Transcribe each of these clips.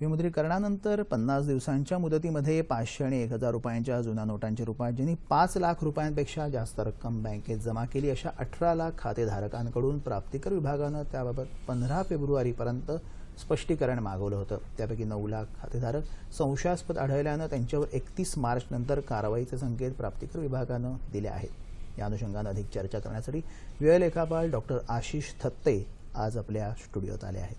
विमुद्रीकरणानंतर पन्नास दिवसांच्या मुदतीमध्ये पाचशे आणि एक हजार रुपयांच्या जुन्या नोटांच्या रुपात ज्यांनी पाच लाख रुपयांपेक्षा जास्त रक्कम बँकेत जमा केली अशा अठरा लाख खातेधारकांकडून प्राप्तिकर विभागानं त्याबाबत पंधरा फेब्रुवारीपर्यंत स्पष्टीकरण मागवलं होतं. त्यापैकी नऊ लाख खातेधारक संशयास्पद आढळल्यानं त्यांच्यावर एकतीस मार्च नंतर कारवाईचे संकेत प्राप्तिकर विभागानं दिले आहेत. या अनुषंगानं अधिक चर्चा करण्यासाठी व्यय लेखापाल डॉक्टर आशिष थत्ते आज आपल्या स्टुडिओत आले आहेत.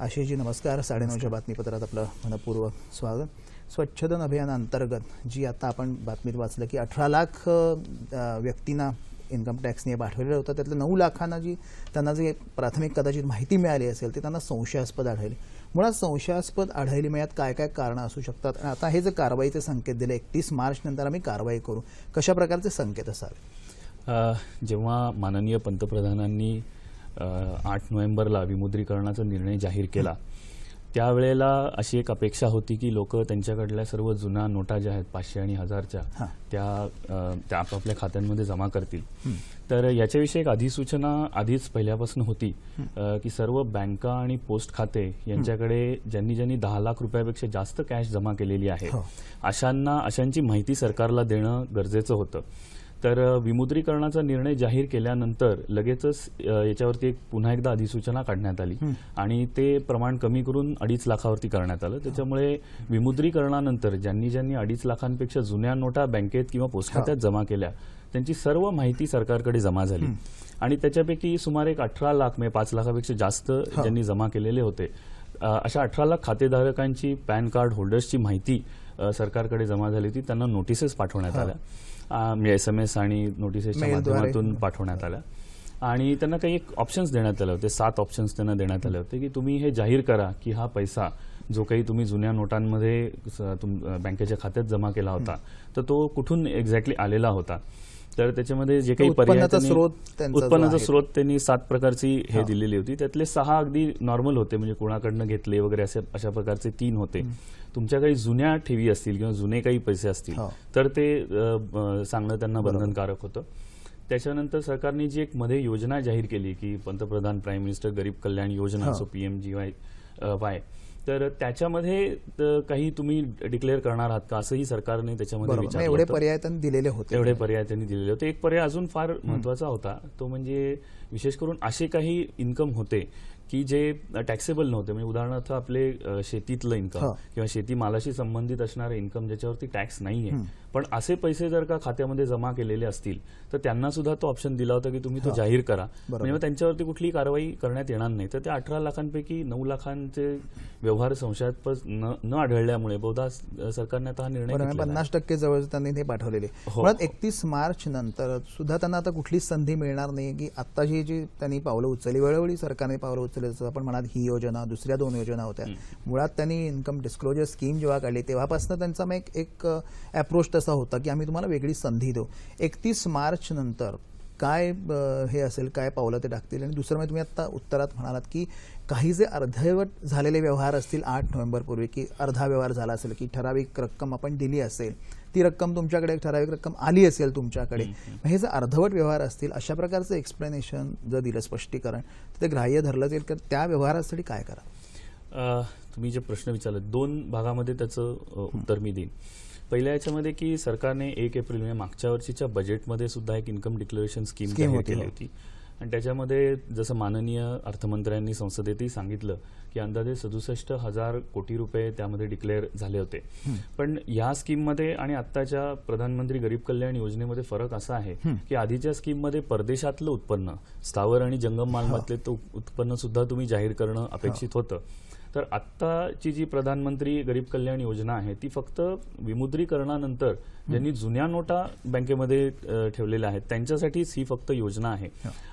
आशिषजी नमस्कार. साडेनऊच्या बातमीपत्रात आपलं मनपूर्वक स्वागत. स्वच्छदन अभियानाअंतर्गत जी आता आपण बातमीत वाचलं की अठरा लाख व्यक्तींना इन्कम टॅक्सने पाठवलेलं होतं. त्यातल्या नऊ लाखांना जी त्यांना जी प्राथमिक कदाचित माहिती मिळाली असेल ते त्यांना संशयास्पद आढळली. मुळात संशयास्पद आढळली मिळत काय काय कारणं असू शकतात? आणि आता हे जे कारवाईचे संकेत दिले एकतीस मार्च नंतर आम्ही कारवाई करू. कशा प्रकारचे संकेत असावे? जेव्हा माननीय पंतप्रधानांनी आठ नोव्हेंबरला विमुद्रीकरणाचा निर्णय जाहीर केला त्यावेळेला अशी एक अपेक्षा होती की लोक त्यांच्याकडल्या सर्व जुन्या नोटा ज्या आहेत पाचशे आणि हजारच्या. त्या आपापल्या खात्यांमध्ये जमा करतील तर याच्याविषयी एक अधिसूचना आधीच पहिल्यापासून होती की सर्व बँका आणि पोस्ट खाते यांच्याकडे ज्यांनी ज्यांनी दहा लाख रुपयापेक्षा जास्त कॅश जमा केलेली आहे हो. अशांना अशांची माहिती सरकारला देणं गरजेचं होतं तर विमुद्रीकरणाचा निर्णय जाहीर केल्यानंतर लगेचच याच्यावरती एक पुन्हा एकदा अधिसूचना काढण्यात आली. आणि ते प्रमाण कमी करून अडीच लाखावरती करण्यात आलं. त्याच्यामुळे विमुद्रीकरणानंतर ज्यांनी ज्यांनी अडीच लाखांपेक्षा जुन्या नोटा बँकेत किंवा पोस्ट खात्यात जमा केल्या त्यांची सर्व माहिती सरकारकडे जमा झाली. आणि त्याच्यापैकी सुमारे एक अठरा लाख म्हणजे पाच लाखापेक्षा जास्त ज्यांनी जमा केलेले होते. अशा अठरा लाख खातेधारकांची पॅन कार्ड होल्डर्सची माहिती सरकारकडे जमा झाली होती. त्यांना नोटिसेस पाठवण्यात आल्या. म्हणजे एस एम एस आणि नोटिसेसच्या. माध्यमातून पाठवण्यात आल्या आणि त्यांना काही एक ऑप्शन्स देण्यात आले होते सात ऑप्शन्स त्यांना देण्यात आले होते की तुम्ही हे जाहीर करा की हा पैसा जो काही तुम्ही जुन्या नोटांमध्ये बँकेच्या खात्यात जमा केला होता तर तो कुठून एक्झॅक्टली आलेला होता? तर त्याच्यामध्ये जे काही उत्पन्नाचा स्रोत उत्पन्नाचा. स्रोत त्यांनी सात प्रकारची हे दिलेली होती त्यातले सहा अगदी नॉर्मल होते म्हणजे कोणाकडनं घेतले वगैरे असे अशा प्रकारचे तीन होते तुमच्या काही जुन्या ठेवी असतील किंवा जुने काही पैसे असतील. तर ते सांगणं त्यांना बंधनकारक होतं त्याच्यानंतर सरकारने जी एक मध्ये योजना जाहीर केली की पंतप्रधान प्राईम मिनिस्टर गरीब कल्याण योजना हो. So PM G Y Y तर त्याच्यामध्ये काही तुम्ही डिक्लेअर करणार आहात का? असंही सरकारने त्याच्यामध्ये एवढे. पर्याय त्यांनी दिलेले होते. एवढे पर्याय त्यांनी दिलेले होते. एक पर्याय अजून फार महत्त्वाचा होता. तो म्हणजे विशेष करून असे काही इन्कम होते की जे टॅक्सेबल नव्हते. म्हणजे उदाहरणार्थ आपले शेतीतलं इन्कम. किंवा शेतीमालाशी संबंधित असणारे इन्कम ज्याच्यावरती टॅक्स नाहीये. पण असे पैसे जर का खात्यामध्ये जमा केलेले असतील तर त्यांना सुद्धा तो ऑप्शन दिला होता की तुम्ही तो जाहीर करा. म्हणजे मग त्यांच्यावरती कुठली कारवाई करण्यात येणार नाही. तर त्या अठरा लाखांपैकी नऊ लाखांचे व्यवहार संशयास्पद न आढळल्यामुळे बहुधा सरकारने आता हा निर्णय. पन्नास टक्के जवळ त्यांनी ते पाठवलेले. हो. मुळात एकतीस मार्च नंतर सुद्धा त्यांना आता कुठलीच संधी मिळणार नाही की आत्ताची जी त्यांनी पावलं उचलली वेळोवेळी सरकारने पावलं उचलली. जसं आपण म्हणाल ही योजना दुसऱ्या दोन योजना होत्या. मुळात त्यांनी इन्कम डिस्क्लोजर स्कीम जेव्हा काढली तेव्हापासून त्यांचा मग एक- एक अप्रोच तसा होता की आम्ही तुम्हाला वेगळी संधी देऊ. एकतीस मार्च नंतर काय अ, हे असेल काय पावलं ते टाकतील? आणि दुसरं म्हणजे तुम्ही आता उत्तरात म्हणालात की काही जे अर्धवट झालेले व्यवहार असतील आठ नोव्हेंबरपूर्वी की अर्धा व्यवहार झाला असेल की ठराविक रक्कम आपण दिली असेल ती रक्कम तुमच्याकडे एक ठराविक रक्कम आली असेल तुमच्याकडे हे जे अर्धवट व्यवहार असतील अशा प्रकारचं एक्सप्लेनेशन जर दिलं स्पष्टीकरण तर ते ग्राह्य धरलं जाईल. तर त्या व्यवहारासाठी काय करा? तुम्ही जे प्रश्न विचारले दोन भागामध्ये त्याचं उत्तर मी देईन. पहिल्या याच्यामध्ये की सरकारने एक एप्रिल म्हणजे मागच्या वर्षीच्या बजेटमध्ये सुद्धा एक इन्कम डिक्लेरेशन स्कीम जाहीर केली हो. होती. आणि त्याच्यामध्ये जसं माननीय अर्थमंत्र्यांनी संसदेतही सांगितलं की अंदाजे सदुसष्ट हजार कोटी रुपये त्यामध्ये डिक्लेअर झाले होते. पण या स्कीममध्ये आणि आत्ताच्या प्रधानमंत्री गरीब कल्याण योजनेमध्ये फरक असा आहे की आधीच्या स्कीममध्ये परदेशातलं उत्पन्न स्थावर आणि जंगम मालमत्तेचं उत्पन्न सुद्धा तुम्ही जाहीर करणं अपेक्षित होतं. तर आत्ताची जी प्रधानमंत्री गरीब कल्याण योजना आहे ती फक्त विमुद्रीकरणानंतर ज्यांनी जुन्या नोटा बँकेमध्ये ठेवलेल्या आहेत त्यांच्यासाठीच ही फक्त योजना आहे.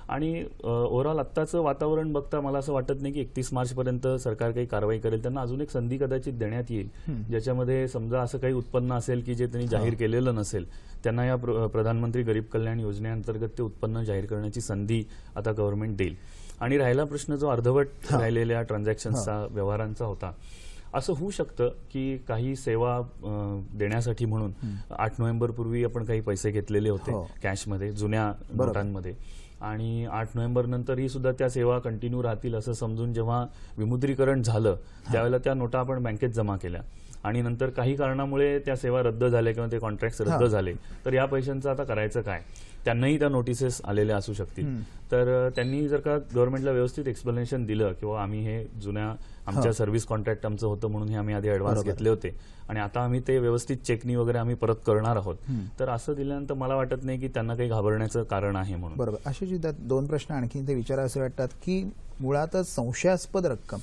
आणि ओव्हरऑल आत्ताचं वातावरण बघता मला असं वाटत नाही की एकतीस मार्च पर्यंत सरकार काही कारवाई करेल. त्यांना अजून एक संधी कदाचित देण्यात येईल. ज्याच्यामध्ये समजा असं काही उत्पन्न असेल की जे त्यांनी जाहीर केलेलं नसेल त्यांना या प्र- प्रधानमंत्री गरीब कल्याण योजनेअंतर्गत ते उत्पन्न जाहीर करण्याची संधी आता गव्हर्नमेंट देईल. आणि राहिला प्रश्न जो अर्धवट राहिलेल्या ट्रान्झॅक्शन्सचा व्यवहारांचा होता. असं होऊ शकतं की काही सेवा देण्यासाठी म्हणून आठ नोव्हेंबर पूर्वी आपण काही पैसे घेतलेले होते हो. कॅशमध्ये जुन्या नोटांमध्ये. आणि आठ नोव्हेंबर नंतर ही सुद्धा त्या सेवा कंटिन्यू राहतील असं समजून जेव्हा विमुद्रीकरण झालं त्यावेळेला त्या नोटा आपण बँकेत जमा केल्या. आणि नंतर काही कारणामुळे त्या सेवा रद्द झाल्या किंवा ते कॉन्ट्रॅक्ट रद्द. झाले. तर या पैशांचं आता करायचं काय? त्यांनाही त्या नोटिसेस आलेल्या असू शकतील. तर त्यांनी जर का गव्हर्नमेंटला व्यवस्थित एक्सप्लेनेशन दिलं किंवा आम्ही हे जुन्या आमच्या सर्व्हिस कॉन्ट्रॅक्ट आमचं होतं म्हणून हे आम्ही आधी ऍडव्हान्स. घेतले होते आणि आता आम्ही ते व्यवस्थित चेकनी वगैरे आम्ही परत करणार आहोत. तर असं दिल्यानंतर मला वाटत नाही की त्यांना काही घाबरण्याचं कारण आहे म्हणून बरोबर असे जे दोन प्रश्न आणखी ते विचारायचे वाटतात की मुळातच संशयास्पद रक्कम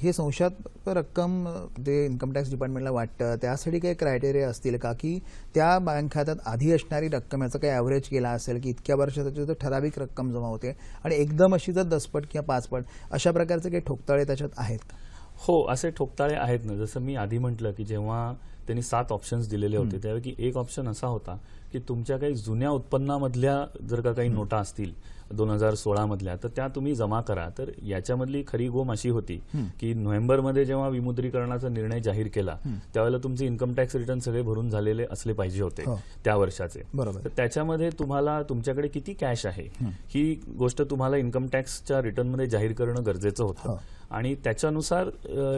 हे संशयास्पद रक्कम ते जे इन्कम टॅक्स डिपार्टमेंटला वाटतं. त्यासाठी काही क्रायटेरिया असतील का? की त्या बँक खात्यात आधी असणारी रक्कम याचा काही ॲव्हरेज केला असेल की इतक्या वर्षाची तर ठराविक रक्कम जमा होते. आणि एकदम अशी जर दसपट किंवा पाचपट अशा प्रकारचे काही ठोकताळे त्याच्यात आहेत का? हो असे ठोकताळे आहेत ना. जसं मी आधी म्हटलं की जेव्हा त्यांनी सात ऑप्शन्स दिलेले होते त्यापैकी एक ऑप्शन असा होता की तुमच्या काही जुन्या उत्पन्नामधल्या जर का काही नोटा असतील दोन हजार सोळा मधल्या तर त्या तुम्ही जमा करा. तर याच्यामधली खरी गोम अशी होती की नोव्हेंबरमध्ये जेव्हा विमुद्रीकरणाचा निर्णय जाहीर केला त्यावेळेला तुमचे इन्कम टॅक्स रिटर्न सगळे भरून झालेले असले पाहिजे होते हो. त्या वर्षाचे. बरोबर. तर त्याच्यामध्ये तुम्हाला तुमच्याकडे किती कॅश आहे? ही गोष्ट तुम्हाला इन्कम टॅक्सच्या रिटर्नमध्ये जाहीर करणं गरजेचं होतं. हो. आणि त्याच्यानुसार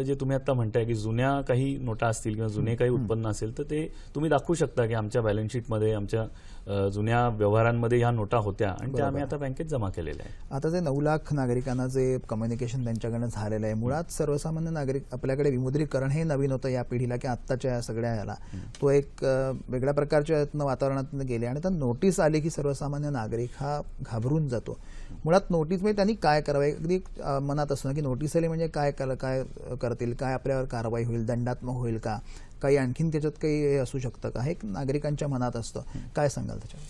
जे तुम्ही आता म्हणताय की जुन्या काही नोटा असतील किंवा जुने काही उत्पन्न असेल तर ते तुम्ही दाखवू शकता की आमच्या बॅलन्स शीटमध्ये आमच्या जुन्या व्यवहारांमध्ये ह्या नोटा होत्या आणि त्या आम्ही आता बँकेत जमा केलेल्या आहेत. आता जे नऊ लाख नागरिकांना जे कम्युनिकेशन त्यांच्याकडनं झालेलं आहे मुळात सर्वसामान्य नागरिक आपल्याकडे विमुद्रीकरण हे नवीन होतं या पिढीला की आत्ताच्या या सगळ्या ह्याला. तो एक वेगळ्या प्रकारच्या वातावरणातून गेले आणि त्या नोटीस आली की सर्वसामान्य नागरिक हा घाबरून जातो. मुळात नोटीस म्हणजे त्यांनी काय करावं? अगदी मनात असणं की नोटीस आली म्हणजे काय काय करतील? काय आपल्यावर कारवाई होईल? दंडात्मक होईल का? काही आणखीन त्याच्यात काही असू शकतं का? हे नागरिकांच्या मनात असतं. काय सांगाल त्याच्यात?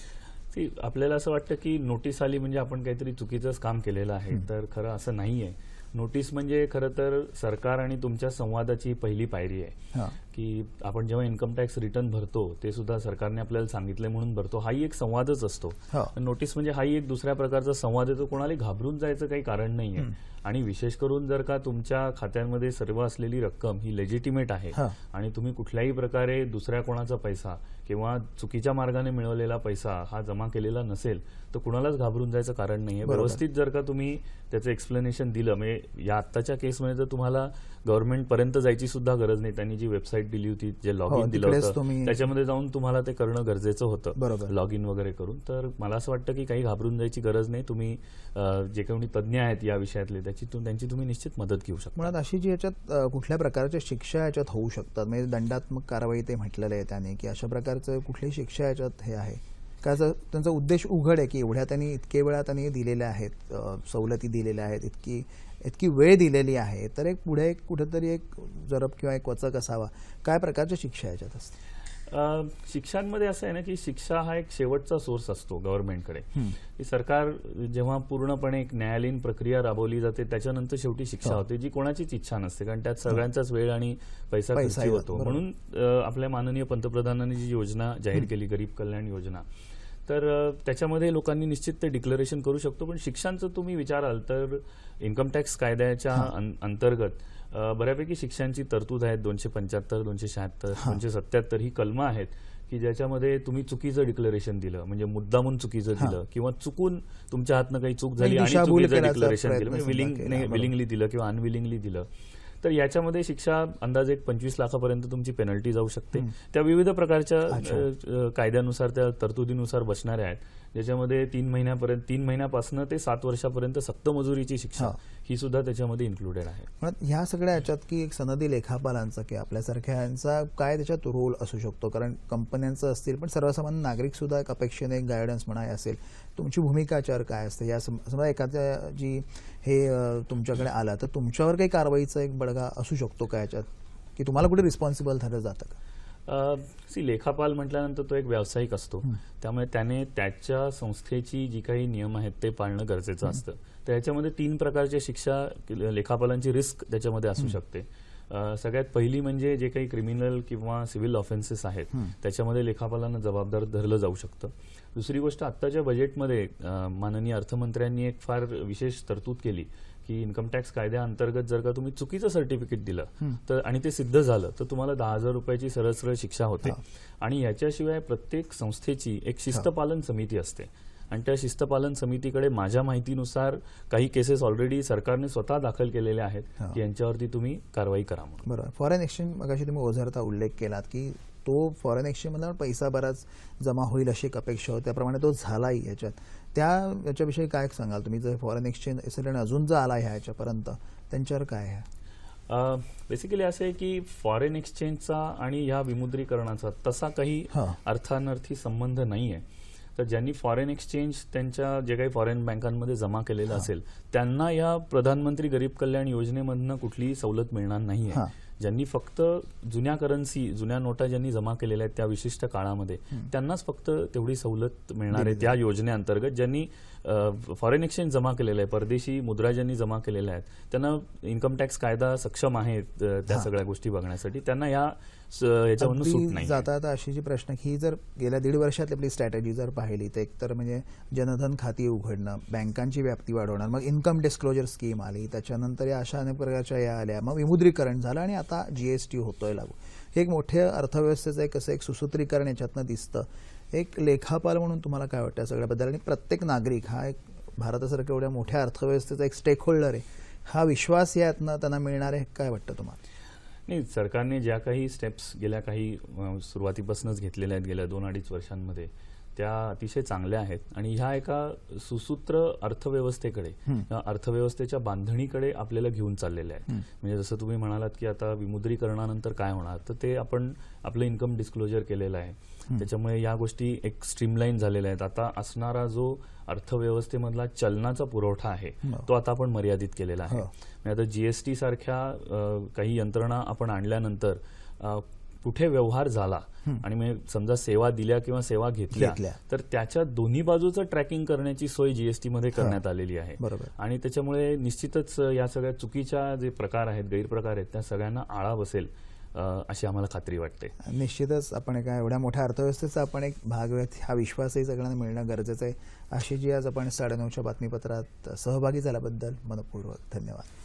ती आपल्याला असं वाटतं की नोटीस आली म्हणजे आपण काहीतरी चुकीचंच काम केलेलं आहे. तर खरं असं नाहीये. नोटीस म्हणजे खरं तर सरकार आणि तुमच्या संवादाची पहिली पायरी आहे. की आपण जेव्हा इन्कम टॅक्स रिटर्न भरतो ते सुद्धा सरकारने आपल्याला सांगितले म्हणून भरतो. हाही एक संवादच असतो. नोटीस म्हणजे हाही एक दुसऱ्या प्रकारचा संवाद येतो कोणाला घाबरून जायचं काही कारण नाहीये. आणि विशेष करून जर का तुमच्या खात्यांमध्ये सर्व असलेली रक्कम ही लेजिटिमेट आहे. आणि तुम्ही कुठल्याही प्रकारे दुसऱ्या कोणाचा पैसा किंवा चुकीच्या मार्गाने मिळवलेला पैसा हा जमा केलेला नसेल तर कुणालाच घाबरून जायचं कारण नाहीये. बरोबर. व्यवस्थित जर का तुम्ही त्याचं एक्सप्लेनेशन दिलं म्हणजे या आत्ताच्या केसमध्ये तर तुम्हाला गव्हर्नमेंट पर्यंत जायची सुद्धा गरज नाही. त्यांनी जी वेबसाईट दिली होती जे लॉग हो, इन दिलं तिकडेच होतं त्याच्यामध्ये जाऊन तुम्हाला ते करणं गरजेचं होतं. लॉग इन वगैरे करून. तर मला असं वाटतं की काही घाबरून जायची गरज नाही. तुम्ही जे कोणी तज्ज्ञ आहेत या विषयातले त्याची त्यांची तुम्ही निश्चित मदत घेऊ शकता. मुळात अशी जी याच्यात कुठल्या प्रकारच्या शिक्षा याच्यात होऊ शकतात? म्हणजे दंडात्मक कारवाई ते म्हटलेलं आहे त्याने की अशा प्रकारचं कुठली शिक्षा याच्यात हे आहे. का जर त्यांचा उद्देश उघड आहे की एवढ्या त्यांनी इतके वेळा त्यांनी दिलेल्या आहेत सवलती दिलेल्या आहेत इतकी इतकी वेळ दिलेली आहे तर एक पुढे एक कुठेतरी एक जरब किंवा एक वचक असावा. काय प्रकारच्या शिक्षा याच्यात असते शिक्षांमध्ये असं आहे ना की शिक्षा हा एक शेवटचा सोर्स असतो गव्हर्नमेंटकडे की सरकार जेव्हा पूर्णपणे एक न्यायालयीन प्रक्रिया राबवली जाते त्याच्यानंतर शेवटी शिक्षा होते जी कोणाचीच इच्छा नसते कारण त्यात सगळ्यांचाच वेळ आणि पैसा खर्ची होतो. म्हणून आपल्या माननीय पंतप्रधानांनी जी योजना जाहीर केली गरीब कल्याण योजना तर त्याच्यामध्ये लोकांनी निश्चित ते डिक्लेरेशन करू शकतो. पण शिक्षांचं तुम्ही विचाराल तर इन्कम टॅक्स कायद्याच्या अंतर्गत बऱ्यापैकी शिक्षांची तरतूद आहेत. दोनशे पंच्याहत्तर दोनशे शहात्तर दोनशे सत्याहत्तर ही कलमं आहेत की ज्याच्यामध्ये तुम्ही चुकीचं डिक्लेरेशन दिलं. म्हणजे मुद्दामून चुकीचं दिलं किंवा चुकून तुमच्या हातनं काही चूक झाली आणि चुकीचं डिक्लेरेशन प्रयत्न दिलं. म्हणजे. विलिंगली दिलं किंवा अनविलिंगली दिलं. तर याच्यामध्ये शिक्षा अंदाजे एक पंचवीस लाखापर्यंत तुमची पेनल्टी जाऊ शकते. त्या विविध प्रकारच्या कायद्यानुसार त्या तरतुदीनुसार बसणाऱ्या आहेत. ज्याच्यामध्ये तीन महिन्यापर्यंत तीन महिन्यापासून ते सात वर्षापर्यंत सक्त मजुरीची शिक्षा. हा. सुद्धा त्याच्यामध्ये इन्क्लुडेड आहे. ह्या सगळ्या याच्यात की एक सनदी लेखापालांचा की आपल्यासारख्यांचा काय त्याच्यात रोल असू शकतो? कारण कंपन्यांचं असतील पण सर्वसामान्य नागरिक सुद्धा एक अपेक्षेने एक गायडन्स म्हणा असेल तुमची भूमिका याच्यावर काय असते? या सम- समजा एखाद्या जी हे तुमच्याकडे आलं तर तुमच्यावर काही कारवाईचा एक बडगा असू शकतो का याच्यात? की तुम्हाला कुठे रिस्पॉन्सिबल ठरलं जातं का? सी लेखापाल म्हटल्यानंतर तो एक व्यावसायिक असतो. त्यामुळे त्याने त्याच्या संस्थेची जी काही नियम आहेत ते पाळणं गरजेचं असतं. तर याच्यामध्ये तीन प्रकारच्या शिक्षा लेखापालांची रिस्क त्याच्यामध्ये असू शकते. सगळ्यात पहिली म्हणजे जे काही क्रिमिनल किंवा सिव्हिल ऑफेन्सेस आहेत त्याच्यामध्ये लेखापालांना जबाबदार धरलं जाऊ शकतं. दुसरी गोष्ट आत्ताच्या बजेटमध्ये माननीय अर्थमंत्र्यांनी एक फार विशेष तरतूद केली की इन्कम टॅक्स कायद्याअंतर्गत जर का तुम्ही चुकीचं सर्टिफिकेट दिलं तर आणि ते सिद्ध झालं तर तुम्हाला दहा हजार रुपयाची सरळ सरळ शिक्षा होते. आणि याच्याशिवाय प्रत्येक संस्थेची एक शिस्तपालन समिती असते. आणि त्या शिस्तपालन समितीकडे माझ्या माहितीनुसार काही केसेस ऑलरेडी सरकारने स्वतः दाखल केलेल्या आहेत. की यांच्यावरती तुम्ही कारवाई करा म्हणून. बरोबर. फॉरेन एक्सचेंज मगाशी तुम्ही ओझरता उल्लेख केलात की तो फॉरेन एक्सचेंजमधला पैसा बराच जमा होईल अशी एक अपेक्षा होती. त्याप्रमाणे तो झालाही याच्यात. त्या याच्याविषयी काय सांगाल तुम्ही? जर फॉरेन एक्सचेंज एसएलएन अजून जर आला ह्या याच्यापर्यंत त्यांच्यावर काय आहे? बेसिकली असं आहे की फॉरेन एक्सचेंजचा आणि ह्या विमुद्रीकरणाचा तसा काही. अर्थानर्थी संबंध नाही आहे तर ज्यांनी फॉरेन एक्सचेंज त्यांच्या जे काही फॉरेन बँकांमध्ये जमा केलेलं असेल त्यांना या प्रधानमंत्री गरीब कल्याण योजनेमधनं कुठलीही सवलत मिळणार नाही. आहे ज्यांनी फक्त जुन्या करन्सी जुन्या नोटा ज्यांनी जमा केलेल्या आहेत त्या विशिष्ट काळामध्ये त्यांनाच फक्त तेवढी सवलत मिळणार आहे त्या योजनेअंतर्गत ज्यांनी फॉरेन एक्सचेंज जमा केलेलं आहे परदेशी मुद्रा ज्यांनी जमा केलेल्या आहेत त्यांना इन्कम टॅक्स कायदा सक्षम आहे त्या सगळ्या गोष्टी बघण्यासाठी. त्यांना या याच्यावरनं सूट नाही. जाता जाता अशी जी प्रश्न ही जर गेल्या दीड वर्षातली आपली स्ट्रॅटेजी जर पाहिली तर एकतर म्हणजे जनधन खाती उघडणं बँकांची व्याप्ती वाढवणं मग इन्कम डिस्क्लोजर स्कीम आली त्याच्यानंतर या अशा अनेक प्रकारच्या या आल्या मग विमुद्रीकरण झालं आणि आता जीएसटी होतोय लागू. एक मोठ्या अर्थव्यवस्थेचं एक असं एक सुसूत्रीकरण याच्यातनं दिसतं. एक लेखापाल म्हणून तुम्हाला काय वाटतं सगळ्याबद्दल? आणि प्रत्येक नागरिक हा एक भारतासारख्या एवढ्या मोठ्या अर्थव्यवस्थेचा एक स्टेक होल्डर आहे. हा विश्वास यातनं त्यांना मिळणार आहे काय वाटतं तुम्हाला? नाही सरकारने ज्या काही स्टेप्स गेल्या काही सुरुवातीपासूनच घेतलेल्या आहेत गेल्या दोन अडीच वर्षांमध्ये त्या अतिशय चांगल्या आहेत. आणि ह्या एका सुसूत्र अर्थव्यवस्थेकडे अर्थव्यवस्थेच्या बांधणीकडे आपल्याला घेऊन चाललेल्या आहेत. म्हणजे जसं तुम्ही म्हणालात की आता विमुद्रीकरणानंतर काय होणार तर ते आपण आपलं इन्कम डिस्क्लोजर केलेलं आहे. त्याच्यामुळे या गोष्टी एक स्ट्रीमलाईन झालेल्या आहेत. आता असणारा जो अर्थव्यवस्थेमधला चलनाचा पुरवठा आहे तो आता आपण मर्यादित केलेला आहे. हो. म्हणजे आता जीएसटी सारख्या काही यंत्रणा आपण आणल्यानंतर कुठे व्यवहार झाला आणि मग समजा सेवा दिल्या किंवा सेवा घेतल्या. तर त्याच्या दोन्ही बाजूचं ट्रॅकिंग करण्याची सोय जीएसटी मध्ये करण्यात आलेली आहे बरोबर. आणि त्याच्यामुळे निश्चितच या सगळ्या चुकीच्या जे प्रकार आहेत गैरप्रकार आहेत त्या सगळ्यांना आळा बसेल अशी आम्हाला खात्री वाटते निश्चितच आपण एका एवढ्या मोठ्या अर्थव्यवस्थेचा आपण एक भाग आहोत. हा विश्वासही सगळ्यांना मिळणं गरजेचं आहे अशी जी आज आपण साडेनऊच्या बातमीपत्रात सहभागी झाल्याबद्दल मनपूर्वक धन्यवाद